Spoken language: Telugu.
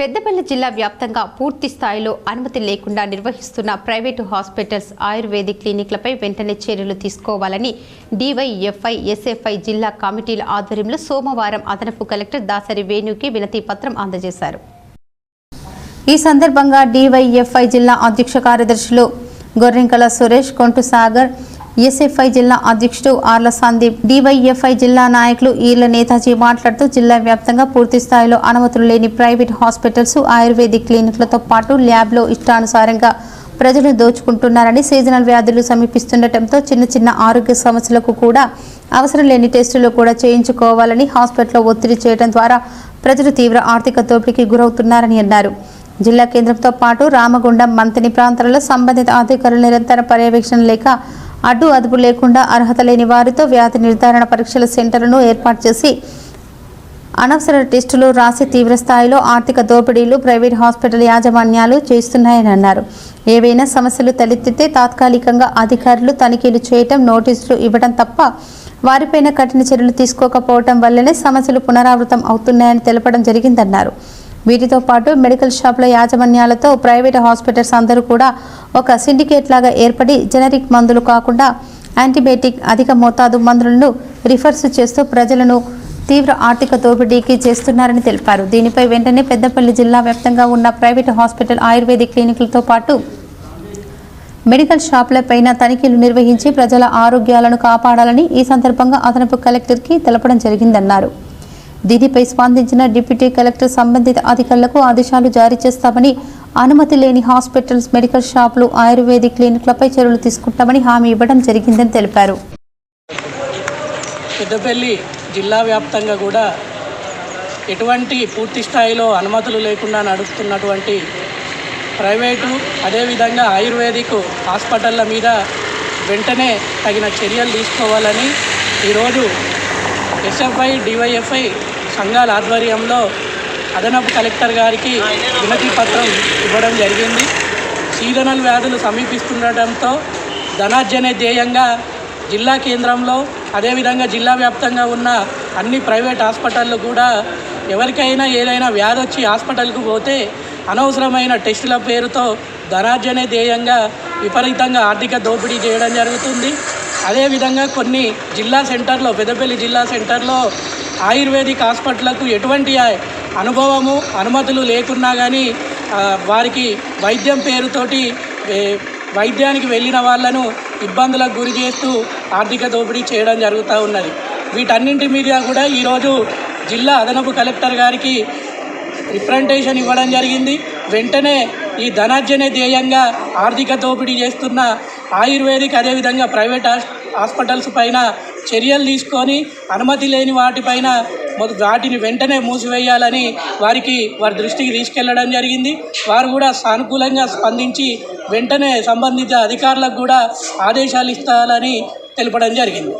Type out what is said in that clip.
పెద్దపల్లి జిల్లా వ్యాప్తంగా పూర్తి స్థాయిలో అనుమతి లేకుండా నిర్వహిస్తున్న ప్రైవేటు హాస్పిటల్స్ ఆయుర్వేదిక్ క్లినిక్లపై వెంటనే చర్యలు తీసుకోవాలని డివైఎఫ్ఐ ఎస్ఎఫ్ఐ జిల్లా కమిటీల ఆధ్వర్యంలో సోమవారం అదనపు కలెక్టర్ దాసరి వేణుకి వినతి పత్రం అందజేశారు. ఈ సందర్భంగా డివైఎఫ్ఐ జిల్లా అధ్యక్ష కార్యదర్శులు గొర్రెంకల సురేష్ కొంటు సాగర్ ఎస్ఎఫ్ఐ జిల్లా అధ్యక్షుడు ఆర్ల సందీప్ డివైఎఫ్ఐ జిల్లా నాయకులు ఈర్ల నేతాజీ మాట్లాడుతూ జిల్లా వ్యాప్తంగా పూర్తి స్థాయిలో అనుమతులు లేని ప్రైవేట్ హాస్పిటల్స్ ఆయుర్వేదిక్ క్లినిక్లతో పాటు ల్యాబ్లో ఇష్టానుసారంగా ప్రజలు దోచుకుంటున్నారని సీజనల్ వ్యాధులు సమీపిస్తుండటంతో చిన్న చిన్న ఆరోగ్య సమస్యలకు కూడా అవసరం లేని టెస్టులు కూడా చేయించుకోవాలని హాస్పిటల్లో ఒత్తిడి చేయడం ద్వారా ప్రజలు తీవ్ర ఆర్థిక దోపిడీకి గురవుతున్నారని అన్నారు. జిల్లా కేంద్రంతో పాటు రామగుండం మంతని ప్రాంతాలలో సంబంధిత అధికారులు నిరంతర పర్యవేక్షణ లేక అడ్డు అదుపు లేకుండా అర్హత లేని వారితో వ్యాధి నిర్ధారణ పరీక్షల సెంటర్లను ఏర్పాటు చేసి అనవసర టెస్టులు రాసి తీవ్ర స్థాయిలో ఆర్థిక దోపిడీలు ప్రైవేట్ హాస్పిటల్ యాజమాన్యాలు చేస్తున్నాయని అన్నారు. ఏవైనా సమస్యలు తలెత్తితే తాత్కాలికంగా అధికారులు తనిఖీలు చేయటం నోటీసులు ఇవ్వడం తప్ప వారిపైన కఠిన చర్యలు తీసుకోకపోవటం వల్లనే సమస్యలు పునరావృతం అవుతున్నాయని తెలపడం జరిగిందన్నారు. వీటితో పాటు మెడికల్ షాపుల యాజమాన్యాలతో ప్రైవేట్ హాస్పిటల్స్ అందరూ కూడా ఒక సిండికేట్ లాగా ఏర్పడి జెనరిక్ మందులు కాకుండా యాంటీబయాటిక్ అధిక మోతాదు మందులను రిఫర్స్ చేస్తూ ప్రజలను తీవ్ర ఆర్థిక దోపిడీకి చేస్తున్నారని తెలిపారు. దీనిపై వెంటనే పెద్దపల్లి జిల్లా వ్యాప్తంగా ఉన్న ప్రైవేట్ హాస్పిటల్ ఆయుర్వేదిక్ క్లినిక్లతో పాటు మెడికల్ షాపులపైన తనిఖీలు నిర్వహించి ప్రజల ఆరోగ్యాలను కాపాడాలని ఈ సందర్భంగా అదనపు కలెక్టర్కి తెలపడం జరిగిందన్నారు. దీనిపై స్పందించిన డిప్యూటీ కలెక్టర్ సంబంధిత అధికారులకు ఆదేశాలు జారీ చేస్తామని అనుమతి లేని హాస్పిటల్స్ మెడికల్ షాపులు ఆయుర్వేదిక్ క్లినిక్లపై చర్యలు తీసుకుంటామని హామీ ఇవ్వడం జరిగిందని తెలిపారు. పెద్దపల్లి జిల్లా వ్యాప్తంగా కూడా ఎటువంటి పూర్తి స్థాయిలో అనుమతులు లేకుండా నడుస్తున్నటువంటి ప్రైవేటు అదేవిధంగా ఆయుర్వేదిక్ హాస్పిటళ్ళ మీద వెంటనే తగిన చర్యలు తీసుకోవాలని ఈరోజు ఎస్ఎఫ్ఐ డివైఎఫ్ఐ సంఘాల ఆధ్వర్యంలో అదనపు కలెక్టర్ గారికి వినతి పత్రం ఇవ్వడం జరిగింది. సీజనల్ వ్యాధులు సమీపిస్తుండటంతో ధనార్జనే ధ్యేయంగా జిల్లా కేంద్రంలో అదేవిధంగా జిల్లా వ్యాప్తంగా ఉన్న అన్ని ప్రైవేట్ హాస్పిటళ్ళు కూడా ఎవరికైనా ఏదైనా వ్యాధి వచ్చి హాస్పిటల్కు పోతే అనవసరమైన టెస్టుల పేరుతో ధనార్జనే ధ్యేయంగా విపరీతంగా ఆర్థిక దోపిడీ చేయడం జరుగుతుంది. అదేవిధంగా కొన్ని జిల్లా సెంటర్లో పెద్దపల్లి జిల్లా సెంటర్లో ఆయుర్వేదిక్ హాస్పిటళ్ళకు ఎటువంటి అనుభవము అనుమతులు లేకున్నా కానీ వారికి వైద్యం పేరుతోటి వైద్యానికి వెళ్ళిన వాళ్ళను ఇబ్బందులకు గురి చేస్తూ ఆర్థిక దోపిడీ చేయడం జరుగుతూ ఉన్నది. వీటన్నింటి మీద కూడా ఈరోజు జిల్లా అదనపు కలెక్టర్ గారికి రిప్రజెంటేషన్ ఇవ్వడం జరిగింది. వెంటనే ఈ ధనార్జనే ధ్యేయంగా ఆర్థిక దోపిడీ చేస్తున్న ఆయుర్వేదిక్ అదేవిధంగా ప్రైవేట్ హాస్ హాస్పిటల్స్ పైన చర్యలు తీసుకొని అనుమతి లేని వాటిపైన వాటిని వెంటనే మూసివేయాలని వారికి వారి దృష్టికి తీసుకెళ్ళడం జరిగింది. వారు కూడా సానుకూలంగా స్పందించి వెంటనే సంబంధిత అధికారులకు కూడా ఆదేశాలు ఇస్తారని తెలపడం జరిగింది.